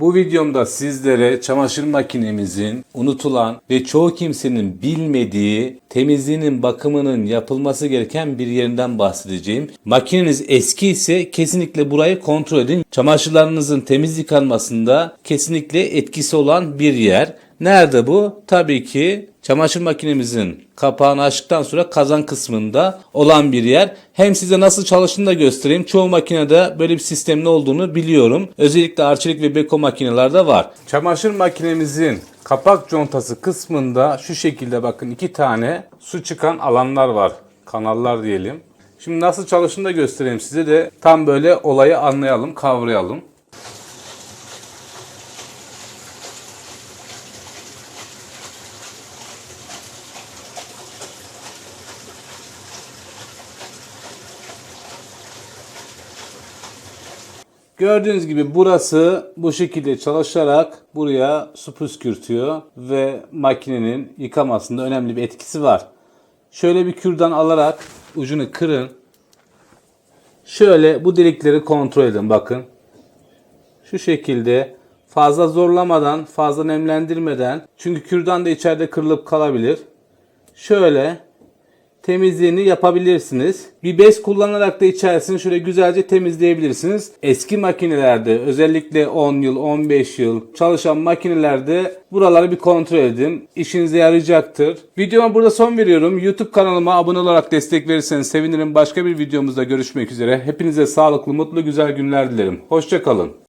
Bu videomda sizlere çamaşır makinemizin unutulan ve çoğu kimsenin bilmediği temizliğinin bakımının yapılması gereken bir yerinden bahsedeceğim. Makineniz eski ise kesinlikle burayı kontrol edin. Çamaşırlarınızın temiz yıkanmasında kesinlikle etkisi olan bir yer. Nerede bu? Tabii ki çamaşır makinemizin kapağını açtıktan sonra kazan kısmında olan bir yer. Hem size nasıl çalıştığını da göstereyim. Çoğu makinede böyle bir sistemin olduğunu biliyorum. Özellikle Arçelik ve Beko makinelerde var. Çamaşır makinemizin kapak contası kısmında şu şekilde bakın iki tane su çıkan alanlar var. Kanallar diyelim. Şimdi nasıl çalıştığını da göstereyim size de tam böyle olayı anlayalım, kavrayalım. Gördüğünüz gibi burası bu şekilde çalışarak buraya su püskürtüyor ve makinenin yıkamasında önemli bir etkisi var. Şöyle bir kürdan alarak ucunu kırın. Şöyle bu delikleri kontrol edin bakın. Şu şekilde fazla zorlamadan, fazla nemlendirmeden çünkü kürdan da içeride kırılıp kalabilir. Şöyle temizliğini yapabilirsiniz. Bir bez kullanarak da içerisini şöyle güzelce temizleyebilirsiniz. Eski makinelerde özellikle 10 yıl, 15 yıl çalışan makinelerde buraları bir kontrol edin. İşinize yarayacaktır. Videoma burada son veriyorum. YouTube kanalıma abone olarak destek verirseniz sevinirim. Başka bir videomuzda görüşmek üzere. Hepinize sağlıklı, mutlu, güzel günler dilerim. Hoşçakalın.